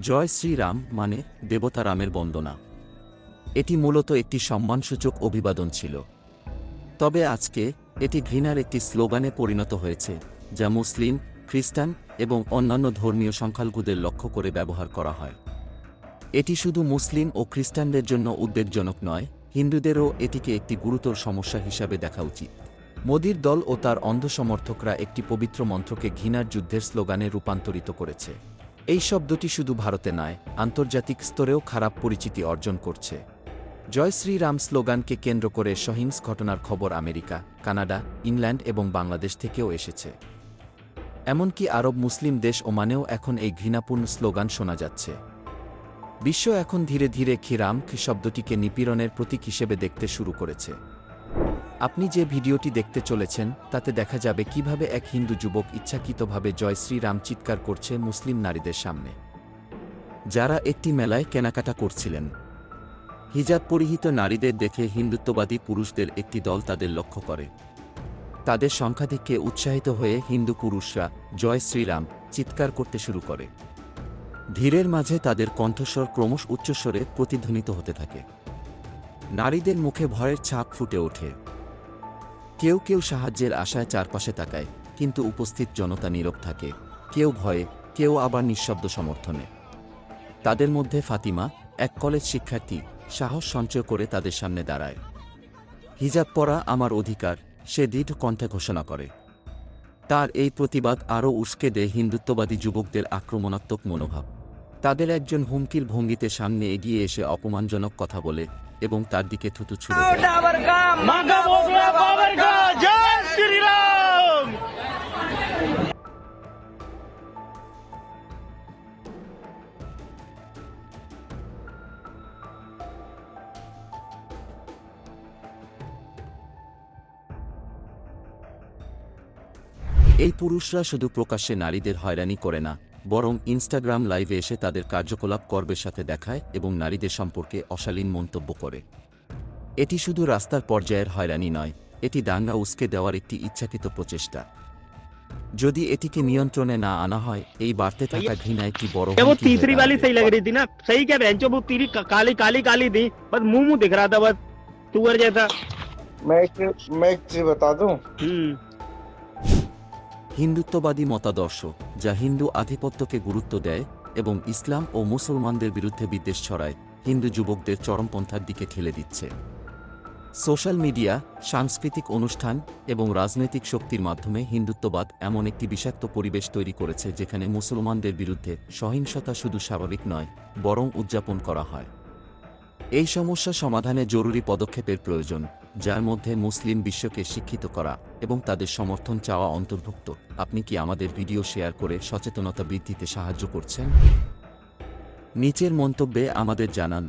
জয় শ্রীরাম মানে দেবতা রামের বন্দনা। এটি মূলত একটি সম্মানসূচক অভিবাদন ছিল। তবে আজকে এটি ঘৃণার একটি স্লোগানে পরিণত হয়েছে, যা মুসলিম, খ্রিস্টান এবং অন্যান্য ধর্মীয় সংখ্যালঘুদের লক্ষ্য করে ব্যবহার করা হয়। এটি শুধু মুসলিম ও খ্রিস্টানদের জন্য উদ্বেগজনক নয়, হিন্দুদেরও এটিকে একটি গুরুতর সমস্যা হিসাবে দেখা উচিত। মোদির দল ও তার অন্ধ সমর্থকরা একটি পবিত্র মন্ত্রকে ঘৃণার যুদ্ধের স্লোগানে রূপান্তরিত করেছে। এই শব্দটি শুধু ভারতে নয়, আন্তর্জাতিক স্তরেও খারাপ পরিচিতি অর্জন করছে। জয় শ্রীরাম স্লোগানকে কেন্দ্র করে সহিংস ঘটনার খবর আমেরিকা, কানাডা, ইংল্যান্ড এবং বাংলাদেশ থেকেও এসেছে। এমনকি আরব মুসলিম দেশ ওমানেও এখন এই ঘৃণাপূর্ণ স্লোগান শোনা যাচ্ছে। বিশ্ব এখন ধীরে ধীরে খিরাম শব্দটিকে নিপীড়নের প্রতীক হিসেবে দেখতে শুরু করেছে। আপনি যে ভিডিওটি দেখতে চলেছেন, তাতে দেখা যাবে কীভাবে এক হিন্দু যুবক ইচ্ছাকৃতভাবে জয় শ্রীরাম চিৎকার করছে মুসলিম নারীদের সামনে। যারা একটি মেলায় কেনাকাটা করছিলেন। হিজাব পরিহিত নারীদের দেখে হিন্দুত্ববাদী পুরুষদের একটি দল তাদের লক্ষ্য করে। তাদের সংখ্যাধিক্যে উৎসাহিত হয়ে হিন্দু পুরুষরা জয় শ্রীরাম চিৎকার করতে শুরু করে। ধীরের মাঝে তাদের কণ্ঠস্বর ক্রমশ উচ্চস্বরে প্রতিধ্বনিত হতে থাকে। নারীদের মুখে ভয়ের ছাপ ফুটে ওঠে। কেউ কেউ সাহায্যের আশায় চারপাশে তাকায়, কিন্তু উপস্থিত জনতা নীরব থাকে। কেউ ভয়ে, কেউ আবার নিঃশব্দ সমর্থনে। তাদের মধ্যে ফাতিমা, এক কলেজ শিক্ষার্থী, সাহস সঞ্চয় করে তাদের সামনে দাঁড়ায়। হিজাব পরা আমার অধিকার, সে দৃঢ় কণ্ঠে ঘোষণা করে। তার এই প্রতিবাদ আরও উস্কে দেয় হিন্দুত্ববাদী যুবকদের আক্রমণাত্মক মনোভাব। তাদের একজন হুমকির ভঙ্গিতে সামনে এগিয়ে এসে অপমানজনক কথা বলে এবং তার দিকে থুতু ছুড়ে এই পুরুষরা শুধু প্রকাশ্যে নারীদের হয়রানি করে না বরং ইনস্টাগ্রাম লাইভে এসে তাদের কার্যকলাপ কর্বের সাথে দেখায় এবং নারীদের সম্পর্কে অশালীন মন্তব্য করে এটি শুধু রাস্তার পর্যায়ের হয়রানি নয় এটি দাঙ্গা উস্কে দেওয়ার একটি ইচ্ছাকৃত প্রচেষ্টা যদি এটিকে নিয়ন্ত্রণে না আনা হয় এই বাড়তে থাকা ঘৃণা একটি বড় ये वो হুমকি হয়ে तीसरी वाली দাঁড়াবে। सही लग रही थी ना सही क्या बेंचो वो तीरी काली काली काली थी बस मुंह मुंह दिख रहा था बस तुअर जैसा मैं एक मैं एक चीज बता दूं हम्म হিন্দুত্ববাদী মতাদর্শ, যা হিন্দু আধিপত্যকে গুরুত্ব দেয় এবং ইসলাম ও মুসলমানদের বিরুদ্ধে বিদ্বেষ ছড়ায়, হিন্দু যুবকদের চরমপন্থার দিকে ঠেলে দিচ্ছে। সোশ্যাল মিডিয়া, সাংস্কৃতিক অনুষ্ঠান এবং রাজনৈতিক শক্তির মাধ্যমে হিন্দুত্ববাদ এমন একটি বিষাক্ত পরিবেশ তৈরি করেছে যেখানে মুসলমানদের বিরুদ্ধে সহিংসতা শুধু স্বাভাবিক নয়, বরং উদযাপন করা হয়। এই সমস্যা সমাধানে জরুরি পদক্ষেপের প্রয়োজন। যার মধ্যে মুসলিম বিশ্বকে শিক্ষিত করা এবং তাদের সমর্থন চাওয়া অন্তর্ভুক্ত। আপনি কি আমাদের ভিডিও শেয়ার করে সচেতনতা বৃদ্ধিতে সাহায্য করছেন? নিচের মন্তব্যে আমাদের জানান